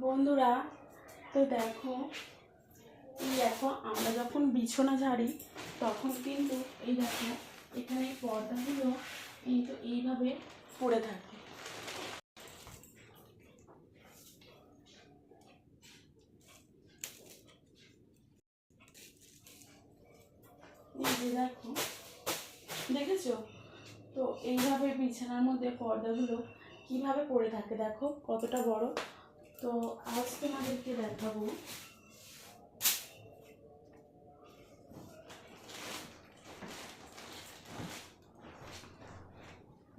বন্ধুরা, তো দেখো, এই দেখো, আমরা যখন বিছানা ঝাড়ি, তখন কিন্তু এই দেখো, এখানে পর্দাগুলো কিন্তু এইভাবে পড়ে থাকে। দেখো, দেখেছ? তো এইভাবে বিছানার মধ্যে পর্দাগুলো কীভাবে পড়ে থাকে দেখো, কতটা বড়? তো আজ তোমাদেরকে দেখাবো।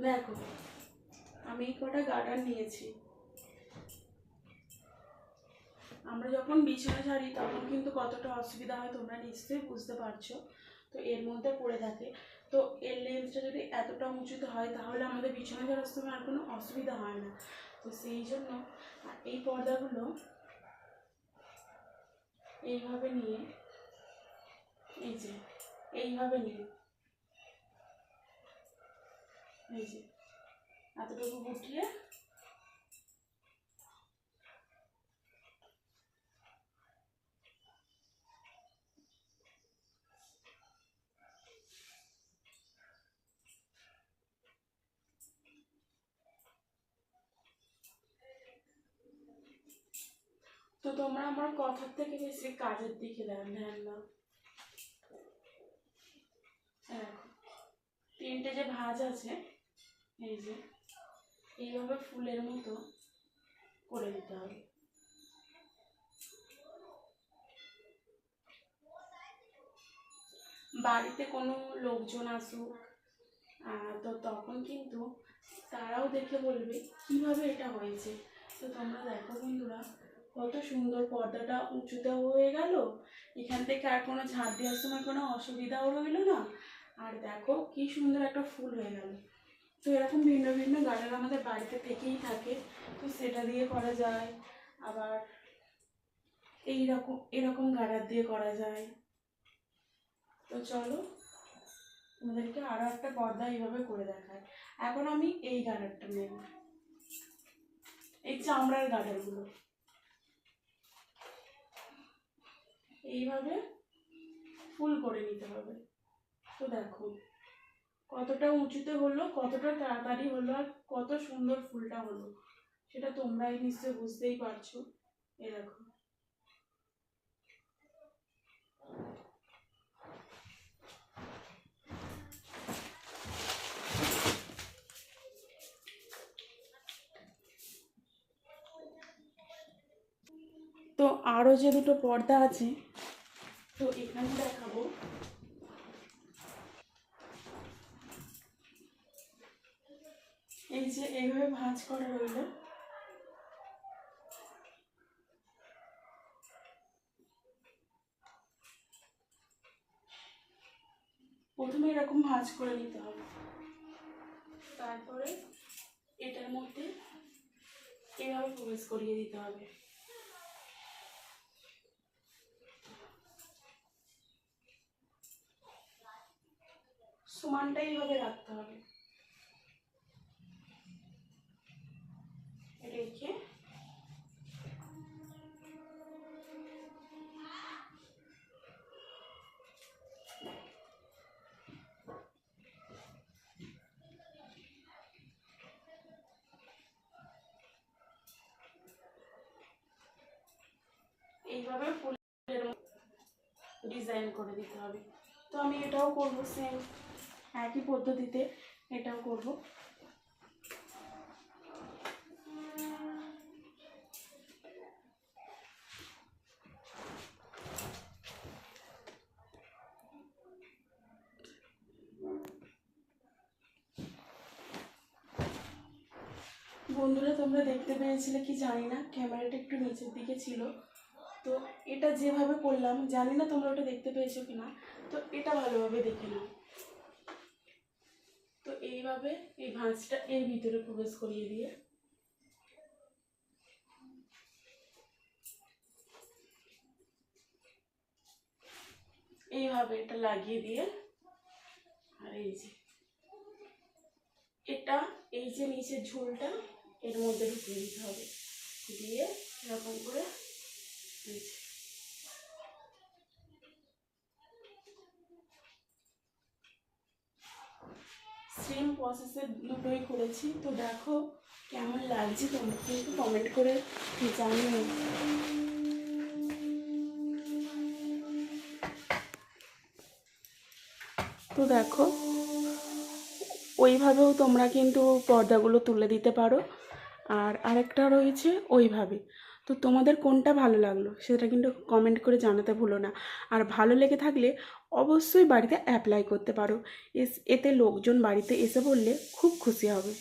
দেখো, আমি কটা গার্ডার নিয়েছি। আমরা যখন বিছানা ছাড়ি, তখন কিন্তু কতটা অসুবিধা হয় তোমরা নিশ্চয়ই বুঝতে পারছ। তো এর মধ্যে পড়ে থাকে। তো এর লেন্সটা যদি এতটা উঁচুতে হয়, তাহলে আমাদের বিছানা ছাড়ার সময় আর কোনো অসুবিধা হয় না। তো সেই জন্য এই পর্দাগুলো এইভাবে নিয়ে, এই যে, এইভাবে নিয়ে, এই যে, এতটুকু গুটিয়ে তো তোমরা আমার কথার থেকে বেশি কাজের দিকে দেন ধ্যান দাও দেখো তিনটে যে ভাঁজ আছে, এই যে, এইভাবে ফুলের মতো করে দিতে হবে। বাড়িতে কোনো লোকজন আসুক তো তখন কিন্তু তারাও দেখে বলবে, কীভাবে এটা হয়েছে? তো তোমরা দেখো বন্ধুরা কত সুন্দর পর্দাটা উঁচুতেও হয়ে গেল। এখান থেকে আর কোনো ঝাড় দেওয়ার সময় কোনো অসুবিধাও রইল না। আর দেখো কি সুন্দর একটা ফুল হয়ে গেল। তো এরকম ভিন্ন ভিন্ন গার্ডেন আমাদের বাড়িতে থেকেই থাকে। তো সেটা দিয়ে করা যায়। আবার এইরকম, এরকম গার্ডার দিয়ে করা যায়। তো চলো, তোমাদেরকে আরও একটা পর্দা এইভাবে করে দেখায় এখন আমি এই গার্ডারটা নেব। এই চামড়ার গার্ডারগুলো এইভাবে ফুল করে নিতে হবে। তো দেখো, কতটা উঁচুতে হলো, কতটা তাড়াতাড়ি হলো আর কত সুন্দর ফুলটা হলো, সেটা তোমরাই নিশ্চয় বুঝতেই পারছ। এ তো আরও যে দুটো পর্দা আছে, তো এখানে দেখাবো। এই যে এইভাবে ভাঁজ করা রইল। প্রথমে এরকম ভাঁজ করে নিতে হবে। তারপরে এটার মধ্যে এভাবে প্রবেশ করিয়ে দিতে হবে। সমানটা এইভাবে রাখতে হবে। রেখে এইভাবে ফুলের ডিজাইন করে দিতে হবে। তো আমি এটাও করব সেম একই পদ্ধতিতে এটাও করব। বন্ধুরা, তোমরা দেখতে পেয়েছিলে কি জানি না, ক্যামেরাটা একটু নিচের দিকে ছিল। তো এটা যেভাবে করলাম, জানি না তোমরা ওটা দেখতে পেয়েছ কিনা, তো এটা ভালোভাবে দেখে নাও। তো এইভাবে এই ভাঁজটা এর ভিতরে প্রবেশ করিয়ে দিয়ে এইভাবে এটা লাগিয়ে দিয়ে, আর এই যে, এটা এই যে নিচের ঝোলটা এর মধ্যে ঢুকিয়ে দিতে হবে দিয়ে এরকম করে এই। সেম প্রসেসে দুটোই করেছি। তো দেখো কেমন লাগছে তোমরা কিন্তু কমেন্ট করে জানিও। তো দেখো, ওইভাবেও তোমরা কিন্তু পর্দাগুলো তুলে দিতে পারো। আর আরেকটা রয়েছে ওইভাবে। তো তোমাদের কোনটা ভালো লাগল সেটা কিন্তু কমেন্ট করে জানাতে ভুলো না। আর ভালো লেগে থাকলে অবশ্যই বাড়িতে অ্যাপ্লাই করতে পারো। এস, এতে লোকজন বাড়িতে এসে বললে খুব খুশি হবে।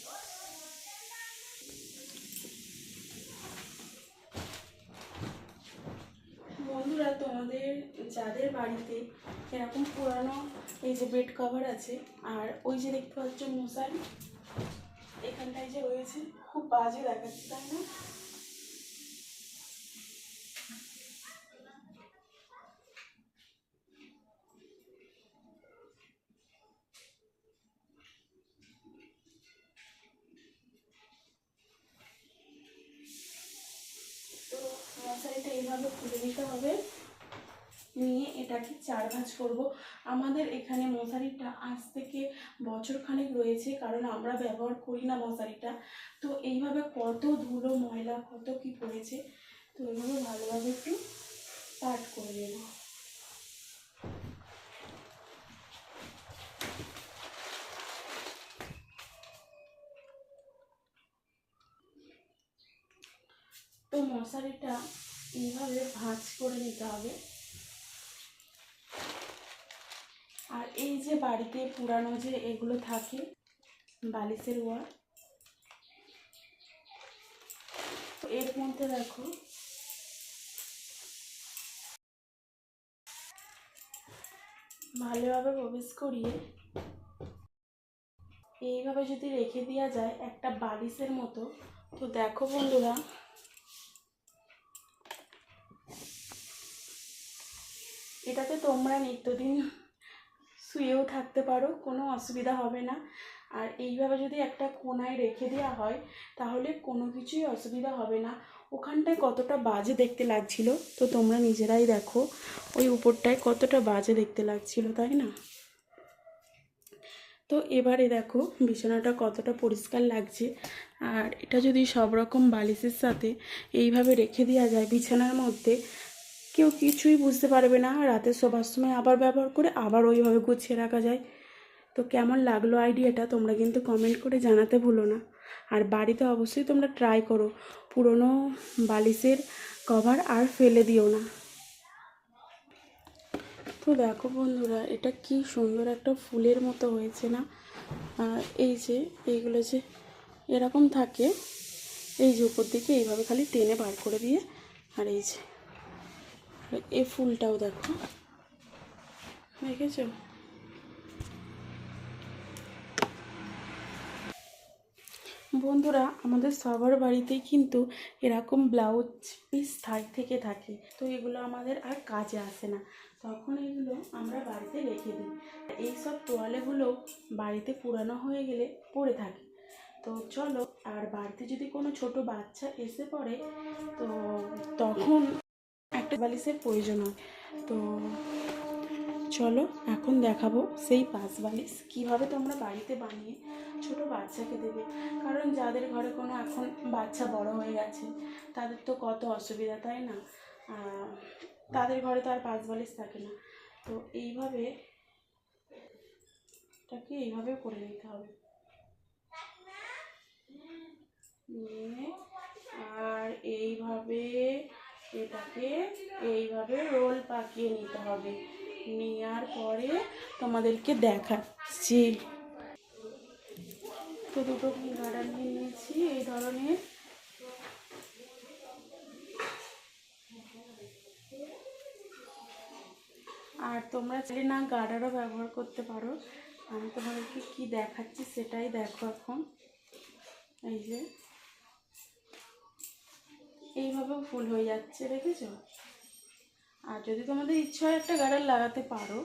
বন্ধুরা, তোমাদের যাদের বাড়িতে এরকম পুরানো এই যে বেড কভার আছে, আর ওই যে দেখতে পাচ্ছ মশারি, এখানটায় যে রয়েছে, খুব বাজে দেখাচ্ছে, তাই না তো মশারিটা এইভাবে খুলে নিতে হবে। নিয়ে এটাকে চার ভাঁজ করব। আমাদের এখানে মশারিটা আজ থেকে বছর খানেক রয়েছে, কারণ আমরা ব্যবহার করি না মশারিটা। তো এইভাবে কত ধুলো, ময়লা, কত কি পড়েছে, তো এইভাবে ভালোভাবে একটু পাট করে নেব। তো মশারিটা এইভাবে ভাঁজ করে নিতে হবে। আর এই যে বাড়িতে পুরানো যে এগুলো থাকে, বালিশের ওয়ার এর মধ্যে দেখো, ভালোভাবে প্রবেশ করিয়ে এইভাবে যদি রেখে দেওয়া যায় একটা বালিশের মতো, তো দেখো বন্ধুরা এটাতে তোমরা নিত্যদিন শুয়েও থাকতে পারো, কোনো অসুবিধা হবে না। আর এইভাবে যদি একটা কোনায় রেখে দেওয়া হয়, তাহলে কোনো কিছুই অসুবিধা হবে না। ওখানটায় কতটা বাজে দেখতে লাগছিল, তো তোমরা নিজেরাই দেখো। ওই উপরটায় কতটা বাজে দেখতে লাগছিল, তাই না? তো এবারে দেখো, বিছানাটা কতটা পরিষ্কার লাগছে। আর এটা যদি সব রকম বালিশের সাথে এইভাবে রেখে দেওয়া যায় বিছানার মধ্যে কেউ কিছুই বুঝতে পারবে না। রাতে শোবার সময় আবার ব্যবহার করে আবার ওইভাবে গুছিয়ে রাখা যায়। তো কেমন লাগল আইডিয়াটা তোমরা কিন্তু কমেন্ট করে জানাতে ভুলো না। আর বাড়িতে অবশ্যই তোমরা ট্রাই করো। পুরনো বালিশের কভার আর ফেলে দিও না। তো দেখো বন্ধুরা, এটা কি সুন্দর একটা ফুলের মতো হয়েছে না? এই যে, এইগুলো যে এরকম থাকে, এই যে উপর দিকে এইভাবে খালি টেনে বার করে দিয়ে, আর এই যে। এই ফুলটাও দেখো। দেখেছ? বন্ধুরা, আমাদের সবার বাড়িতেই কিন্তু এরকম ব্লাউজ পিস থাক থেকে থাকে। তো এগুলো আমাদের আর কাজে আসে না। তখন এগুলো আমরা বাড়িতে রেখে দিই। এইসব তোয়ালেগুলো বাড়িতে পুরানো হয়ে গেলে পড়ে থাকে। তো চলো, আর বাড়িতে যদি কোনো ছোট বাচ্চা এসে পড়ে, তো তখন একটা বালিশের প্রয়োজন হয়। তো চলো, এখন দেখাবো সেই পাঁচ বালিশ। কীভাবে তোমরা বাড়িতে বানিয়ে ছোট বাচ্চাকে দেবে? কারণ যাদের ঘরে কোনো এখন বাচ্চা বড় হয়ে গেছে, তাদের তো কত অসুবিধা, তাই না? তাদের ঘরে তো আর পাঁচ বালিশ থাকে না। তো এইভাবে, এটাকে এইভাবে করে নিতে হবে নিয়ে আর এইভাবে এটাকে এইভাবে রোল পাকিয়ে নিতে হবে। নেওয়ার পরে তোমাদেরকে দেখাচ্ছি। তো দুটো গার্ডার নিয়ে নিয়েছি, এই ধরনের। আর তোমরা চাইলে না গার্ডারও ব্যবহার করতে পারো। আমি তোমাদেরকে কি দেখাচ্ছি সেটাই দেখো এখন। এই যে। এইভাবেও ফুল হয়ে যাচ্ছে, দেখেছ? আর যদি তোমাদের ইচ্ছা হয় একটা গার্ডার লাগাতে পারো,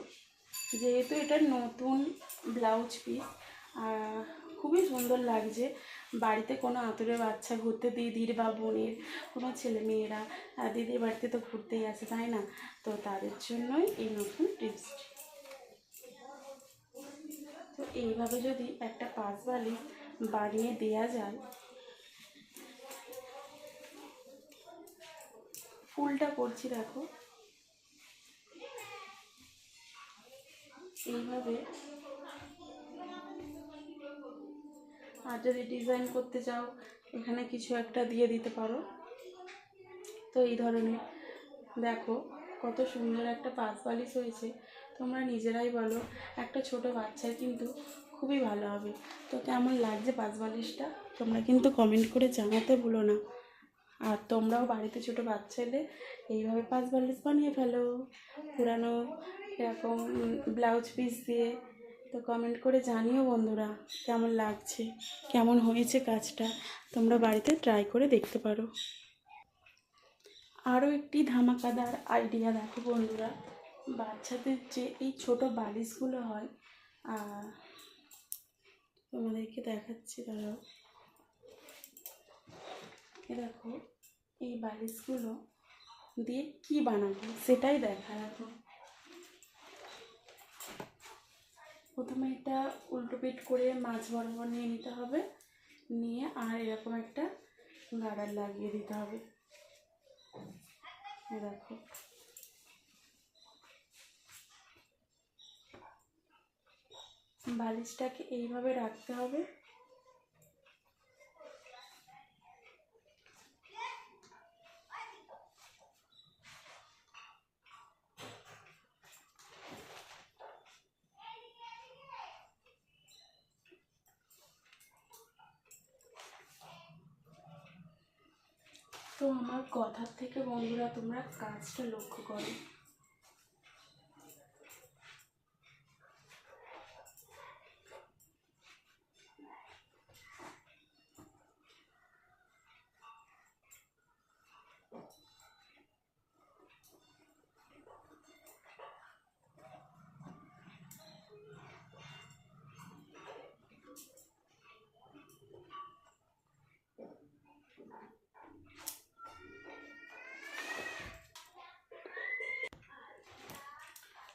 যেহেতু এটা নতুন ব্লাউজ পিস আর খুবই সুন্দর লাগছে। বাড়িতে কোনো আতুরের বাচ্চা ঘুরতে, দিদির বা বোনের কোনো ছেলে মেয়েরা দিদির বাড়িতে তো ঘুরতেই আসে, তাই না? তো তাদের জন্যই এই নতুন টিপসটি তো এইভাবে যদি একটা পাঁচ বালি বানিয়ে দেওয়া যায় ফুলটা করছি, দেখো। এইভাবে। আর যদি ডিজাইন করতে চাও, এখানে কিছু একটা দিয়ে দিতে পারো। তো এই ধরনের। দেখো, কত সুন্দর একটা পাঁচ বালিশ হয়েছে। তোমরা নিজেরাই বলো। একটা ছোট বাচ্চার কিন্তু খুবই ভালো হবে। তো কেমন লাগছে পাঁচ বালিশটা তোমরা কিন্তু কমেন্ট করে জানাতে ভুলো না। আর তোমরাও বাড়িতে ছোটো বাচ্চা এলে এইভাবে পাঁচ বালিশ বানিয়ে ফেলো। পুরানো এরকম ব্লাউজ পিস দিয়ে। তো কমেন্ট করে জানিও বন্ধুরা কেমন লাগছে, কেমন হয়েছে কাজটা। তোমরা বাড়িতে ট্রাই করে দেখতে পারো। আরও একটি ধামাকাদার আইডিয়া দেখো বন্ধুরা। বাচ্চাদের যে এই ছোট বালিশগুলো হয় তোমাদেরকে দেখাচ্ছি, দাঁড়াও। দেখো এই বালিশগুলো দিয়ে কি বানাবো সেটাই দেখা, দেখো। প্রথমে এটা উল্টো পিট করে মাছ বরাবর নিয়ে নিতে হবে, নিয়ে আর এরকম একটা গার্ডার লাগিয়ে দিতে হবে। দেখো। বালিশটাকে এইভাবে রাখতে হবে। তো আমার কথার থেকে বন্ধুরা তোমরা কাজটা লক্ষ্য করো।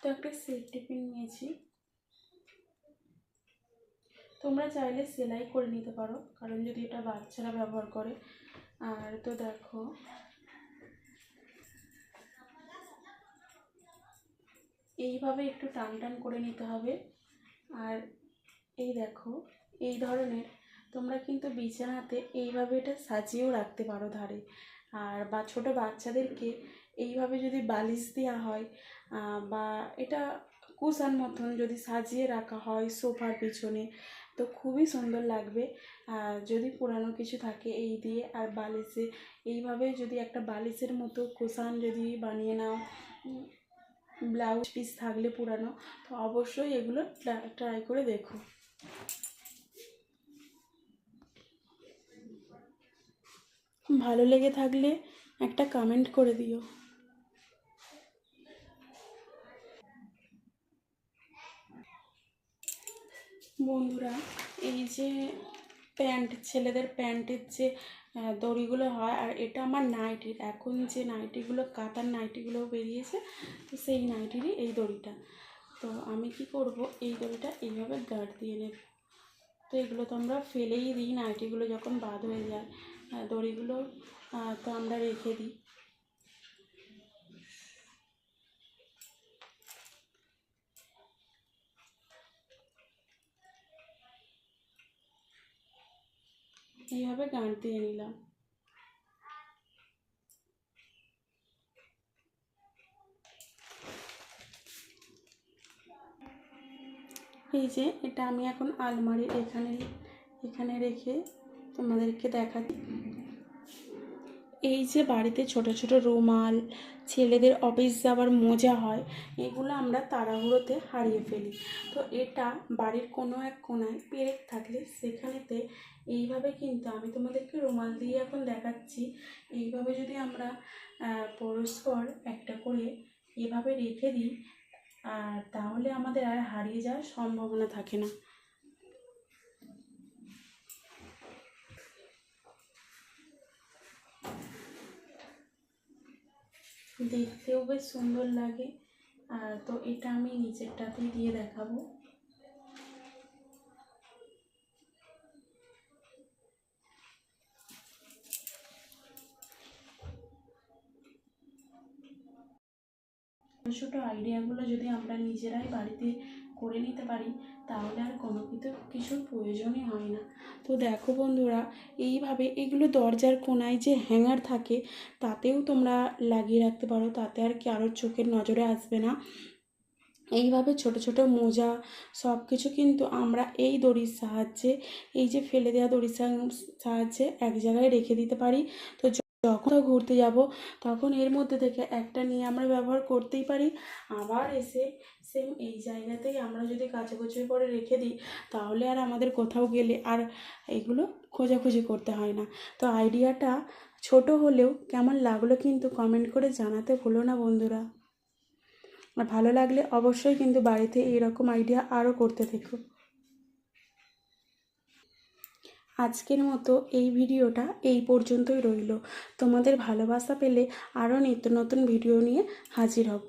তো একটা সেফটি পিন নিয়েছি। তোমরা চাইলে সেলাই করে নিতে পারো, কারণ যদি এটা বাচ্চারা ব্যবহার করে, আর তো দেখো। এইভাবে একটু টান টান করে নিতে হবে। আর এই দেখো, এই ধরনের তোমরা কিন্তু বিছানাতে এইভাবে এটা সাজিয়েও রাখতে পারো ধারে। আর বা ছোটো বাচ্চাদেরকে এইভাবে যদি বালিশ দেওয়া হয় বা এটা কুশান মতন যদি সাজিয়ে রাখা হয় সোফার পিছনে, তো খুবই সুন্দর লাগবে। যদি পুরানো কিছু থাকে এই দিয়ে আর বালিশে, এইভাবে যদি একটা বালিশের মতো কুশান যদি বানিয়ে নাও ব্লাউজ পিস থাকলে পুরানো, তো অবশ্যই এগুলো ট্রাই করে দেখো। ভালো লেগে থাকলে একটা কমেন্ট করে দিও। বন্ধুরা, এই যে প্যান্ট, ছেলেদের প্যান্টের যে দড়িগুলো হয়, আর এটা আমার নাইটির। এখন যে নাইটিগুলো, কাতার নাইটিগুলো বেরিয়েছে, তো সেই নাইটিরই এই দড়িটা। তো আমি কি করব, এই দড়িটা এইভাবে গার্ড দিয়ে নেব। তো এগুলো তো আমরা ফেলেই দিই, নাইটিগুলো যখন বাদ হয়ে যায় দড়িগুলো তো আমরা রেখে দিই। এইভাবে গাঁট দিয়ে নিলাম। এই যে এটা আমি এখন আলমারির এখানে এখানে রেখে তোমাদেরকে দেখাচ্ছি। এই যে বাড়িতে ছোট ছোট রুমাল, ছেলেদের অফিস যাওয়ার মোজা হয়, এগুলো আমরা তাড়াহুড়োতে হারিয়ে ফেলি। তো এটা বাড়ির কোনো এক কোনায় পেরেক থাকলে সেখানেতে এইভাবে কিন্তু আমি তোমাদেরকে রুমাল দিয়ে এখন দেখাচ্ছি। এইভাবে যদি আমরা পরস্পর একটা করে এভাবে রেখে দিই আর তাহলে আমাদের আর হারিয়ে যাওয়ার সম্ভাবনা থাকে না। দেখতেও বেশ সুন্দর লাগে। আর তো এটা আমি নিচেরটাতে দিয়ে দেখাবো। ছোটো আইডিয়াগুলো যদি আমরা নিজেরাই বাড়িতে করে নিতে পারি, তাহলে আর কোনো কিছু, কিছুর প্রয়োজনই হয় না। তো দেখো বন্ধুরা, এইভাবে এগুলো দরজার কোনায় যে হ্যাঙ্গার থাকে, তাতেও তোমরা লাগিয়ে রাখতে পারো, তাতে আর কি আরও চোখের নজরে আসবে না। এইভাবে ছোট ছোট মোজা সব কিছু কিন্তু আমরা এই দড়ির সাহায্যে, এই যে ফেলে দেওয়া দড়ির সাহায্যে এক জায়গায় রেখে দিতে পারি। তো যখন ঘুরতে যাব, তখন এর মধ্যে থেকে একটা নিয়ে আমরা ব্যবহার করতেই পারি। আবার এসে সেম এই জায়গাতেই আমরা যদি কাচাকুচি করে রেখে দিই, তাহলে আর আমাদের কোথাও গেলে আর এগুলো খোঁজাখুঁজি করতে হয় না। তো আইডিয়াটা ছোট হলেও কেমন লাগল কিন্তু কমেন্ট করে জানাতে ভুলো না বন্ধুরা। আর ভালো লাগলে অবশ্যই কিন্তু বাড়িতে এইরকম আইডিয়া আরও করতে থেকো। আজকের মতো এই ভিডিওটা এই পর্যন্তই রইল। তোমাদের ভালোবাসা পেলে আরও নিত্য নতুন ভিডিও নিয়ে হাজির হব।